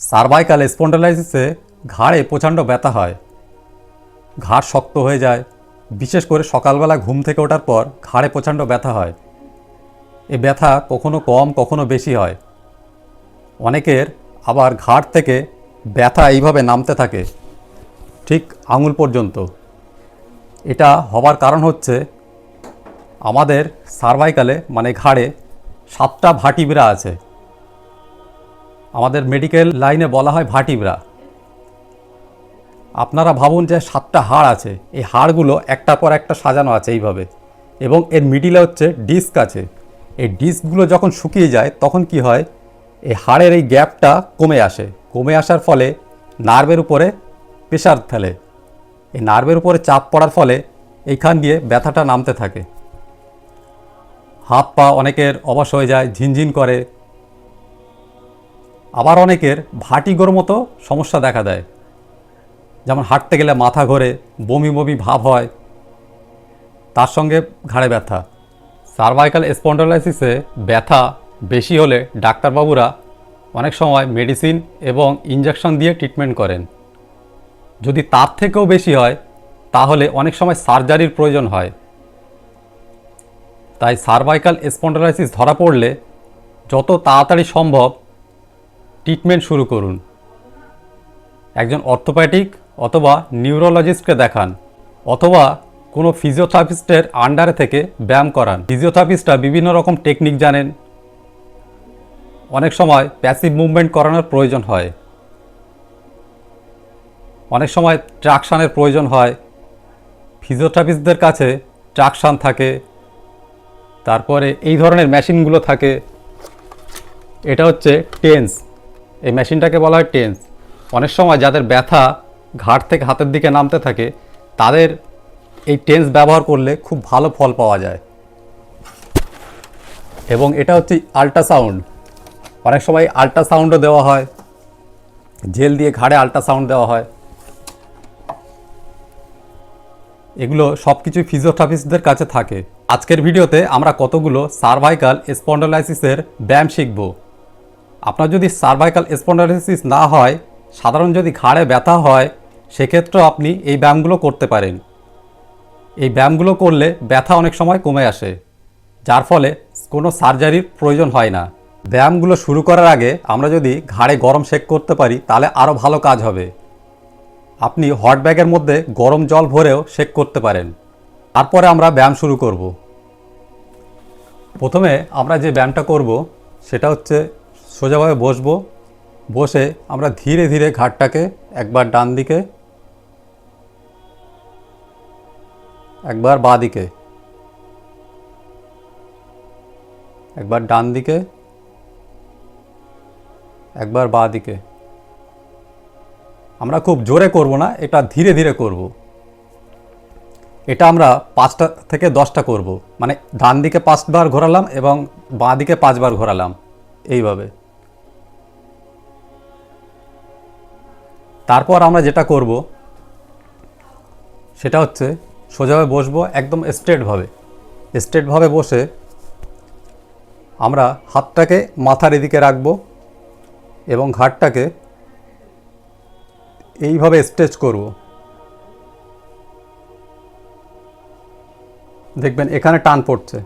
Cervical স্পন্ডালাইসিসে ঘাড়ে প্রচণ্ড ব্যথা হয়। ঘাড় শক্ত হয়ে যায়। বিশেষ করে সকালবেলা ঘুম থেকে ওঠার পর ঘাড়ে প্রচণ্ড ব্যথা হয়। এ ব্যথা কখনো কম, কখনো বেশি হয়। অনেকের আবার ঘাড় থেকে ব্যথা এইভাবে নামতে থাকে, ঠিক আঙুল পর্যন্ত। এটা হবার কারণ হচ্ছে আমাদের সার্ভাইকালে মানে ঘাড়ে সাতটা ভাটিব্রা আছে। আমাদের মেডিকেল লাইনে বলা হয় ভাটিবরা। আপনারা ভাবুন যে সাতটা হাড় আছে। এই হাড়গুলো একটা পর একটা সাজানো আছে এইভাবে। এবং এর মিডিলে হচ্ছে ডিস্ক আছে। এই ডিস্কগুলো যখন শুকিয়ে যায়, তখন কি হয়? এই হাড়ের এই গ্যাপটা কমে আসে। কমে আসার ফলে নার্ভের উপরে প্রেশার ফেলে। এই নার্ভের উপরে চাপ পড়ার ফলে এইখান দিয়ে ব্যথাটা নামতে থাকে। হাত পা অনেকের অবশ হয়ে যায়, ঝিনঝিন করে। আবার অনেকের ভাটিগোর মতো সমস্যা দেখা দেয়। যেমন হাঁটতে গেলে মাথা ঘোরে, বমি বমি ভাব হয়, তার সঙ্গে ঘাড়ে ব্যথা। সার্ভাইকাল স্পন্ডোলাইসিসে ব্যথা বেশি হলে ডাক্তারবাবুরা অনেক সময় মেডিসিন এবং ইঞ্জেকশন দিয়ে ট্রিটমেন্ট করেন। যদি তার থেকেও বেশি হয়, তাহলে অনেক সময় সার্জারির প্রয়োজন হয়। তাই সার্ভাইকাল স্পন্ডোলাইসিস ধরা পড়লে যত তাড়াতাড়ি সম্ভব ট্রিটমেন্ট শুরু করুন। একজন অর্থোপ্যাটিক অথবা নিউরোলজিস্টকে দেখান, অথবা কোনো ফিজিওথেরাপিস্টের আন্ডারে থেকে ব্যায়াম করান। ফিজিওথেরাপিস্টরা বিভিন্ন রকম টেকনিক জানেন। অনেক সময় প্যাসিভ মুভমেন্ট করানোর প্রয়োজন হয়। অনেক সময় ট্রাকশানের প্রয়োজন হয়। ফিজিওথেরাপিস্টদের কাছে ট্রাকশান থাকে। তারপরে এই ধরনের মেশিনগুলো থাকে। এটা হচ্ছে টেন্স। এই মেশিনটাকে বলা হয় টেন্স। অনেক সময় যাদের ব্যথা ঘাট থেকে হাতের দিকে নামতে থাকে, তাদের এই টেন্স ব্যবহার করলে খুব ভালো ফল পাওয়া যায়। এবং এটা হচ্ছে আল্ট্রাসাউন্ড। অনেক সময় আল্ট্রাসাউন্ডও দেওয়া হয়। জেল দিয়ে ঘাড়ে আল্ট্রাসাউন্ড দেওয়া হয়। এগুলো সব কিছুই ফিজিওথেরাপিস্টদের কাছে থাকে। আজকের ভিডিওতে আমরা কতগুলো সার্ভাইকাল স্পন্ডোলাইসিসের ব্যায়াম শিখব? আপনার যদি সার্ভাইকাল স্পন্ডোলাইসিস না হয়, সাধারণ যদি ঘাড়ে ব্যথা হয়, সেক্ষেত্রেও আপনি এই ব্যায়ামগুলো করতে পারেন। এই ব্যায়ামগুলো করলে ব্যথা অনেক সময় কমে আসে, যার ফলে কোনো সার্জারির প্রয়োজন হয় না। ব্যায়ামগুলো শুরু করার আগে আমরা যদি ঘাড়ে গরম শেক করতে পারি, তাহলে আরও ভালো কাজ হবে। আপনি হট ব্যাগের মধ্যে গরম জল ভরেও শেক করতে পারেন। তারপরে আমরা ব্যায়াম শুরু করব। প্রথমে আমরা যে ব্যায়ামটা করব, সেটা হচ্ছে সোজাভাবে বসবো। বসে আমরা ধীরে ধীরে ঘাটটাকে একবার ডান দিকে, একবার বাঁ দিকে, একবার ডান দিকে, একবার বাঁ দিকে। আমরা খুব জোরে করব না, এটা ধীরে ধীরে করব। এটা আমরা পাঁচটা থেকে দশটা করব। মানে ডান দিকে পাঁচবার ঘোরালাম এবং বাঁ দিকে পাঁচবার ঘোরালাম, এইভাবে। তারপর আমরা যেটা করব, সেটা হচ্ছে সোজাভাবে বসবো একদম স্ট্রেটভাবে স্ট্রেটভাবে বসে আমরা হাতটাকে মাথার এদিকে রাখব এবং ঘাটটাকে এইভাবে স্ট্রেচ করব। দেখবেন এখানে টান পড়ছে।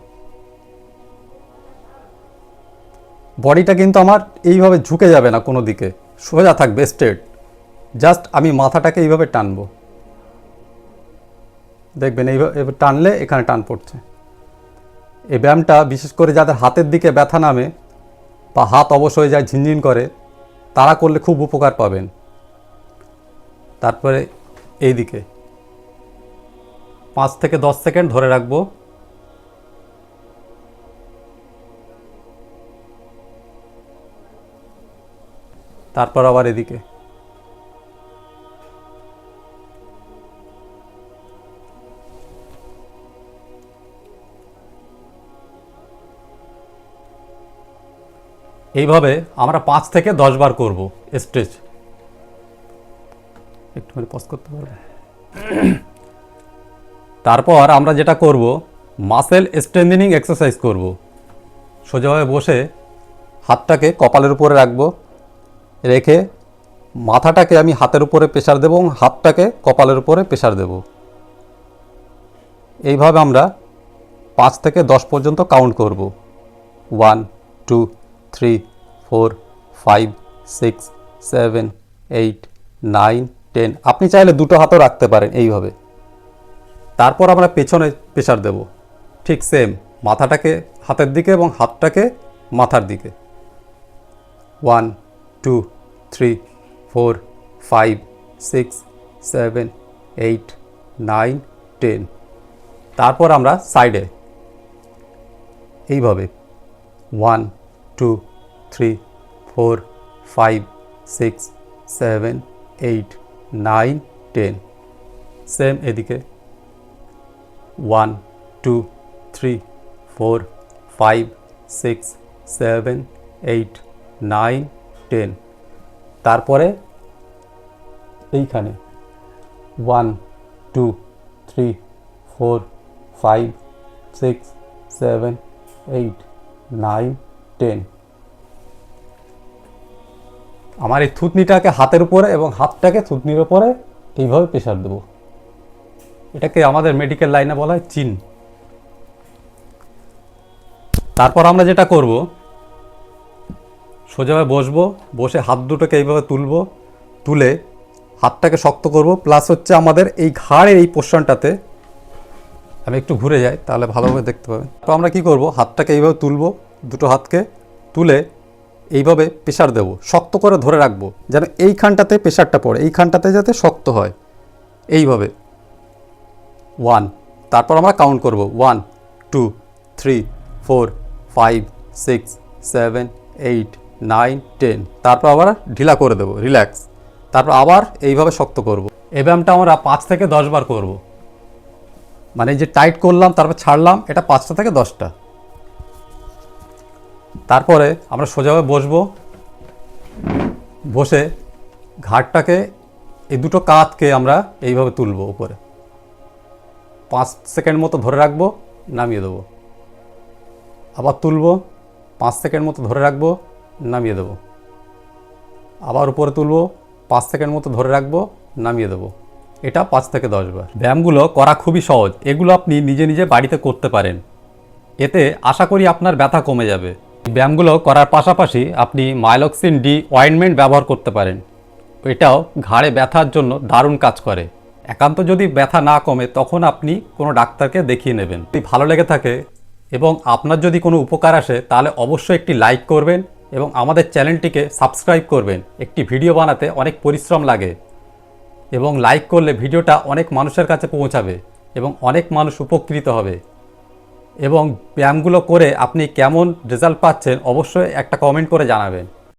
বডিটা কিন্তু আমার এইভাবে ঝুঁকে যাবে না কোনো দিকে, সোজা থাকবে স্ট্রেট জাস্ট আমি মাথাটাকে এইভাবে টানবো। দেখবেন এইভাবে টানলে এখানে টান পড়ছে। এই ব্যায়ামটা বিশেষ করে যাদের হাতের দিকে ব্যথা নামে বা হাত অবশ হয়ে যায়, ঝিনঝিন করে, তারা করলে খুব উপকার পাবেন। তারপরে এই দিকে পাঁচ থেকে দশ সেকেন্ড ধরে রাখব। তারপর আবার এদিকে। এইভাবে আমরা পাঁচ থেকে দশ বার করব স্ট্রেচ। একটুখানি পজ করতে পারবে তারপর আমরা যেটা করব মাসেল স্ট্রেন্থেনিং এক্সারসাইজ করব। সোজাভাবে বসে হাতটাকে কপালের উপরে রাখব রেখে মাথাটাকে আমি হাতের উপরে প্রেশার দেবো এবং হাতটাকে কপালের উপরে প্রেশার দেব। এইভাবে আমরা পাঁচ থেকে দশ পর্যন্ত কাউন্ট করব। One two three four five six seven eight nine ten আপনি চাইলে দুটো হাতও রাখতে পারেন এইভাবে। তারপর আমরা পেছনে প্রেশার দেব। ঠিক সেম মাথাটাকে হাতের দিকে এবং হাতটাকে মাথার দিকে। One two three four five six seven eight nine ten তারপর আমরা সাইডে এইভাবে। One two, three, four, five, six, seven, eight, nine, ten. Same এদিকে। One, two, three, four, five, six, seven, eight, nine, ten. তারপরে এইখানে। One, two, three, four, five, six, seven, eight, nine ten. আমার এই থুতনিটাকে হাতের উপরে এবং হাতটাকে থুতনির উপরে এইভাবে প্রেশার দেবো। এটাকে আমাদের মেডিকেল লাইনে বলা হয় চিন। তারপর আমরা যেটা করব, সোজাভাবে বসবো, বসে হাত দুটোকে এইভাবে তুলবো, তুলে হাতটাকে শক্ত করব প্লাস হচ্ছে আমাদের এই ঘাড়ের এই পোর্শনটাতে আমি একটু ঘুরে যাই, তাহলে ভালোভাবে দেখতে পাবেন। তো আমরা কি করব, হাতটাকে এইভাবে তুলবো দুটো হাতকে তুলে এইভাবে প্রেশার দেব, শক্ত করে ধরে রাখব, যেন এইখানটাতে প্রেশারটা পড়ে, এইখানটাতে যাতে শক্ত হয়। এইভাবে। ওয়ান। তারপর আমরা কাউন্ট করব। One, two, three, four, five, six, seven, eight, nine, ten. তারপর আবার ঢিলা করে দেবো, রিল্যাক্স। তারপর আবার এইভাবে শক্ত করব। এই ব্যায়ামটা আমরা পাঁচ থেকে দশ বার করব। মানে যে টাইট করলাম, তারপর ছাড়লাম, এটা পাঁচটা থেকে দশটা। তারপরে আমরা সোজাভাবে বসবো। বসে ঘাটটাকে, এই দুটো কাঁধকে আমরা এইভাবে তুলবো উপরে। পাঁচ সেকেন্ড মতো ধরে রাখব, নামিয়ে দেবো। আবার তুলবো, পাঁচ সেকেন্ড মতো ধরে রাখব, নামিয়ে দেবো। আবার উপরে তুলবো, পাঁচ সেকেন্ড মতো ধরে রাখব, নামিয়ে দেবো। এটা পাঁচ থেকে দশ বার। ব্যায়ামগুলো করা খুবই সহজ। এগুলো আপনি নিজে নিজে বাড়িতে করতে পারেন। এতে আশা করি আপনার ব্যথা কমে যাবে। ব্যায়ামগুলো করার পাশাপাশি আপনি মাইলক্সিন ডি অয়েনমেন্ট ব্যবহার করতে পারেন। এটাও ঘাড়ে ব্যথার জন্য দারুণ কাজ করে। একান্ত যদি ব্যথা না কমে, তখন আপনি কোনো ডাক্তারকে দেখিয়ে নেবেন। যদি ভালো লেগে থাকে এবং আপনার যদি কোনো উপকার আসে, তাহলে অবশ্যই একটি লাইক করবেন এবং আমাদের চ্যানেলটিকে সাবস্ক্রাইব করবেন। একটি ভিডিও বানাতে অনেক পরিশ্রম লাগে এবং লাইক করলে ভিডিওটা অনেক মানুষের কাছে পৌঁছাবে এবং অনেক মানুষ উপকৃত হবে। এবং ব্যায়ামগুলো করে আপনি কেমন রেজাল্ট পাচ্ছেন অবশ্যই একটা কমেন্ট করে জানাবেন।